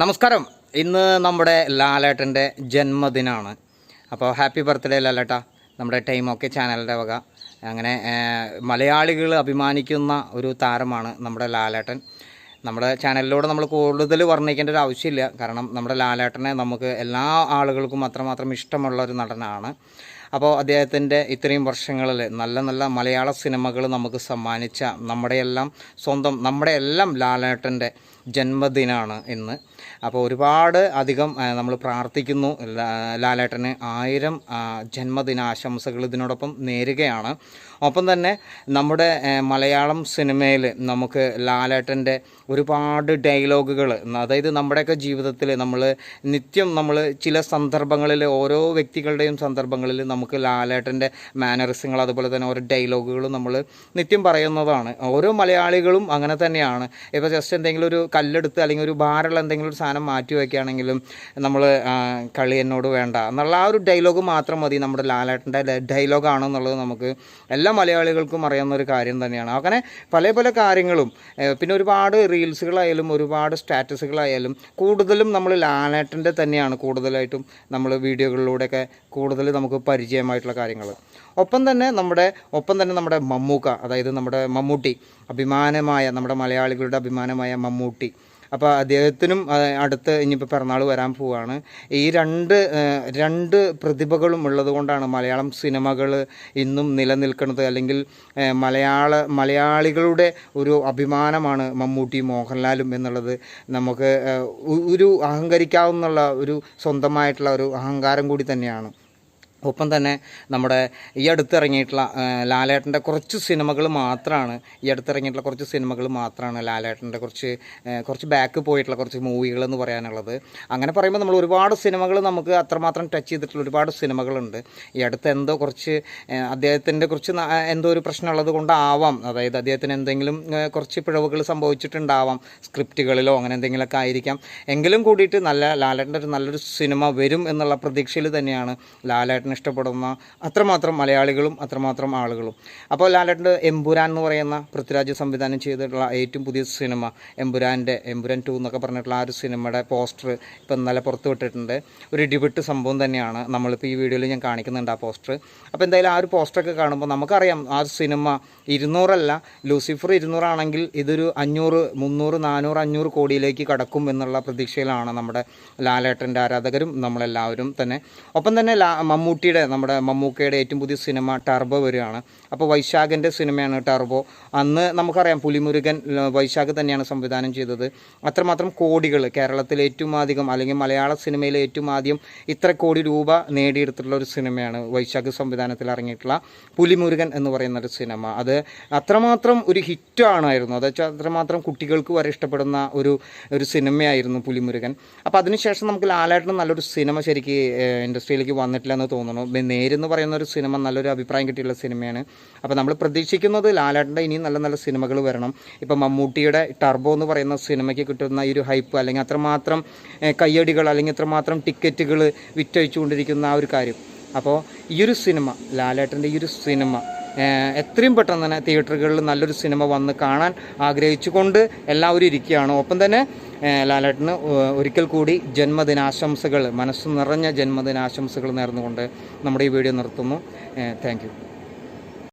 നമസ്കാരം. ഇന്ന് നമ്മുടെ ലാലേട്ടന്റെ ജന്മദിനമാണ് അപ്പോൾ ഹാപ്പി ബർത്ത്ഡേ ലാലേട്ട. നമ്മുടെ ടൈം ഓക്കെ ചാനലിന്റെ വക. അങ്ങനെ മലയാളികൾ അഭിമാനിക്കുന്ന ഒരു താരമാണ് നമ്മുടെ ലാലേട്ടൻ. നമ്മുടെ ചാനലിലൂടെ നമ്മൾ കൂടുതൽ വർണിക്കേണ്ട ഒരു ആവശ്യമില്ല. കാരണം നമ്മുടെ ലാലേട്ടനെ നമുക്ക് എല്ലാ ആളുകൾക്കും അത്രമാത്രം ഇഷ്ടമുള്ള ഒരു നടനാണ്. അപ്പോൾ അദ്ദേഹത്തിന്റെ ഇത്രയും വർഷങ്ങളിൽ നല്ല നല്ല മലയാള സിനിമകൾ നമുക്ക് സമ്മാനിച്ച നമ്മുടെയെല്ലാം സ്വന്തം നമ്മുടെയെല്ലാം ലാലേട്ടന്റെ ജന്മദിനമാണ് ഇന്ന്. അപ്പോൾ ഒരുപാട് അധികം നമ്മൾ പ്രാർത്ഥിക്കുന്നു. ലാലേട്ടന് ആയിരം ജന്മദിനാശംസകൾ ഇതിനോടൊപ്പം നേരുകയാണ്. ഒപ്പം തന്നെ നമ്മുടെ മലയാളം സിനിമയിൽ നമുക്ക് ലാലേട്ടന്റെ ഒരുപാട് ഡയലോഗുകൾ അതായത് നമ്മുടെയൊക്കെ ജീവിതത്തിൽ നമ്മൾ നിത്യം നമ്മൾ ചില സന്ദർഭങ്ങളിൽ ഓരോ വ്യക്തികളുടെയും സന്ദർഭങ്ങളിൽ നമുക്ക് ലാലേട്ടന്റെ മാനറിസങ്ങൾ അതുപോലെ തന്നെ ഓരോ ഡയലോഗുകളും നമ്മൾ നിത്യം പറയുന്നതാണ്. ഓരോ മലയാളികളും അങ്ങനെ തന്നെയാണ്. ഇപ്പോൾ ജസ്റ്റ് എന്തെങ്കിലും ഒരു കല്ലെടുത്ത് അല്ലെങ്കിൽ ഒരു ഭാരമുള്ള എന്തെങ്കിലും ഒരു സാധനം മാറ്റി വയ്ക്കുകയാണെങ്കിലും നമ്മൾ കളി എന്നോട് വേണ്ട എന്നുള്ള ആ ഒരു ഡയലോഗ് മാത്രം മതി. നമ്മുടെ ലാലേട്ടന്റെ ഡയലോഗാണ് എന്നുള്ളത് നമുക്ക് എല്ലാ മലയാളികൾക്കും അറിയാവുന്ന ഒരു കാര്യം തന്നെയാണ്. അങ്ങനെ പല പല കാര്യങ്ങളും പിന്നെ ഒരുപാട് റീൽസുകളായാലും ഒരുപാട് സ്റ്റാറ്റസുകളായാലും കൂടുതലും നമ്മൾ ലാലേട്ടന്റെ തന്നെയാണ് കൂടുതലായിട്ടും നമ്മൾ വീഡിയോകളിലൂടെയൊക്കെ കൂടുതൽ നമുക്ക് പരിചയമായിട്ടുള്ള കാര്യങ്ങൾ ഒപ്പം തന്നെ നമ്മുടെ ഒപ്പം തന്നെ നമ്മുടെ മമ്മൂക്ക അതായത് നമ്മുടെ മമ്മൂട്ടി അഭിമാനമായ നമ്മുടെ മലയാളികളുടെ അഭിമാനമായ മമ്മൂട്ടി അപ്പോൾ അദ്ദേഹത്തിനും അടുത്ത് ഇനിയിപ്പോൾ പിറന്നാൾ വരാൻ പോവുകയാണ് ഈ രണ്ട് രണ്ട് പ്രതിഭകളും ഉള്ളതുകൊണ്ടാണ് മലയാളം സിനിമകൾ ഇന്നും നിലനിൽക്കുന്നത്. അല്ലെങ്കിൽ മലയാള മലയാളികളുടെ ഒരു അഭിമാനമാണ് മമ്മൂട്ടി മോഹൻലാലും എന്നുള്ളത്. നമുക്ക് ഒരു അഹങ്കരിക്കാവുന്ന ഒരു സ്വന്തമായിട്ടുള്ള ഒരു അഹങ്കാരം കൂടി തന്നെയാണ്. ഒപ്പം തന്നെ നമ്മുടെ ഈ അടുത്തിറങ്ങിയിട്ടുള്ള ലാലേട്ടന്റെ കുറച്ച് സിനിമകൾ മാത്രമാണ് ഈ അടുത്തിറങ്ങിയിട്ടുള്ള കുറച്ച് സിനിമകൾ മാത്രമാണ് ലാലേട്ടന്റെ കുറച്ച് കുറച്ച് ബാക്ക് പോയിട്ടുള്ള കുറച്ച് മൂവികൾ എന്ന് പറയാനുള്ളത്. അങ്ങനെ പറയുമ്പോൾ നമ്മൾ ഒരുപാട് സിനിമകൾ നമുക്ക് അത്രമാത്രം ടച്ച് ചെയ്തിട്ടുള്ള ഒരുപാട് സിനിമകളുണ്ട്. ഈ അടുത്ത് എന്തോ കുറച്ച് അദ്ദേഹത്തിന്റെ കുറച്ച് എന്തോ ഒരു പ്രശ്നമുള്ളത് കൊണ്ടാവാം. അതായത് അദ്ദേഹത്തിന് എന്തെങ്കിലും കുറച്ച് പിഴവുകൾ സംഭവിച്ചിട്ടുണ്ടാവാം. സ്ക്രിപ്റ്റുകളിലോ അങ്ങനെ എന്തെങ്കിലുമൊക്കെ ആയിരിക്കാം. എങ്കിലും കൂടിയിട്ട് നല്ല ലാലേട്ടന്റെ ഒരു നല്ലൊരു സിനിമ വരും എന്നുള്ള പ്രതീക്ഷയിൽ തന്നെയാണ് ലാലേട്ടൻ ഇഷ്ടപ്പെടുന്ന അത്രമാത്രം മലയാളികളും അത്രമാത്രം ആളുകളും. അപ്പോൾ ലാലേട്ടന്റെ എംപുരാൻ എന്ന് പറയുന്ന പൃഥ്വിരാജ് സംവിധാനം ചെയ്തിട്ടുള്ള ഏറ്റവും പുതിയ സിനിമ എമ്പുരാന്റെ എമ്പുരാൻ ടു എന്നൊക്കെ പറഞ്ഞിട്ടുള്ള ആ ഒരു സിനിമയുടെ പോസ്റ്റർ ഇപ്പം ഇന്നലെ പുറത്ത് വിട്ടിട്ടുണ്ട്. ഒരു ഇടിവിട്ട് സംഭവം തന്നെയാണ്. നമ്മളിപ്പോൾ ഈ വീഡിയോയിൽ ഞാൻ കാണിക്കുന്നുണ്ട് ആ പോസ്റ്റർ. അപ്പോൾ എന്തായാലും ആ ഒരു പോസ്റ്ററൊക്കെ കാണുമ്പോൾ നമുക്കറിയാം ആ സിനിമ ഇരുന്നൂറല്ല ലൂസിഫർ ഇരുന്നൂറാണെങ്കിൽ ഇതൊരു അഞ്ഞൂറ് മുന്നൂറ് നാനൂറ് അഞ്ഞൂറ് കോടിയിലേക്ക് കടക്കും എന്നുള്ള പ്രതീക്ഷയിലാണ് നമ്മുടെ ലാലേട്ടന്റെ ആരാധകരും നമ്മളെല്ലാവരും തന്നെ. ഒപ്പം തന്നെ ലാ മമ്മൂട്ടിയുടെ നമ്മുടെ മമ്മൂക്കയുടെ ഏറ്റവും പുതിയ സിനിമ ടർബോ വരികയാണ്. അപ്പോൾ വൈശാഖിന്റെ സിനിമയാണ് ടർബോ. അന്ന് നമുക്കറിയാം പുലിമുരുകൻ വൈശാഖ് തന്നെയാണ് സംവിധാനം ചെയ്തത്. അത്രമാത്രം കോടികൾ കേരളത്തിൽ ഏറ്റവും അധികം അല്ലെങ്കിൽ മലയാള സിനിമയിൽ ഏറ്റവും ആദ്യം ഇത്ര കോടി രൂപ നേടിയെടുത്തിട്ടുള്ള ഒരു സിനിമയാണ് വൈശാഖ് സംവിധാനത്തിൽ ഇറങ്ങിയിട്ടുള്ള പുലിമുരുകൻ എന്ന് പറയുന്ന ഒരു സിനിമ. അത് അത്രമാത്രം ഒരു ഹിറ്റാണായിരുന്നു. അത് വെച്ചാൽ അത്രമാത്രം കുട്ടികൾക്ക് വരെ ഇഷ്ടപ്പെടുന്ന ഒരു ഒരു സിനിമയായിരുന്നു പുലിമുരുകൻ. അപ്പോൾ അതിനുശേഷം നമുക്ക് ലാലേട്ടന് നല്ലൊരു സിനിമ ശരിക്ക് ഇൻഡസ്ട്രിയിലേക്ക് വന്നിട്ടില്ല എന്ന് തോന്നുന്നു. നേരെന്ന് പറയുന്ന ഒരു സിനിമ നല്ലൊരു അഭിപ്രായം കിട്ടിയുള്ള സിനിമയാണ്. അപ്പോൾ നമ്മൾ പ്രതീക്ഷിക്കുന്നത് ലാലേട്ടന്റെ ഇനിയും നല്ല നല്ല സിനിമകൾ വരണം. ഇപ്പം മമ്മൂട്ടിയുടെ ടർബോ എന്ന് പറയുന്ന സിനിമയ്ക്ക് കിട്ടുന്ന ഈ ഒരു ഹൈപ്പ് അല്ലെങ്കിൽ അത്രമാത്രം കയ്യടികൾ അല്ലെങ്കിൽ അത്രമാത്രം ടിക്കറ്റുകൾ വിറ്റഴിച്ചുകൊണ്ടിരിക്കുന്ന ആ ഒരു കാര്യം. അപ്പോൾ ഈ ഒരു സിനിമ ലാലേട്ടന്റെ ഈ ഒരു സിനിമ എത്രയും പെട്ടെന്ന് തന്നെ തിയേറ്ററുകളിൽ നല്ലൊരു സിനിമ വന്ന് കാണാൻ ആഗ്രഹിച്ചുകൊണ്ട് എല്ലാവരും ഇരിക്കുകയാണ്. ഒപ്പം തന്നെ ലാലേട്ടന് ഒരിക്കൽ കൂടി ജന്മദിനാശംസകൾ മനസ്സ് നിറഞ്ഞ ജന്മദിനാശംസകൾ നേർന്നുകൊണ്ട് നമ്മുടെ ഈ വീഡിയോ നിർത്തുന്നു. താങ്ക്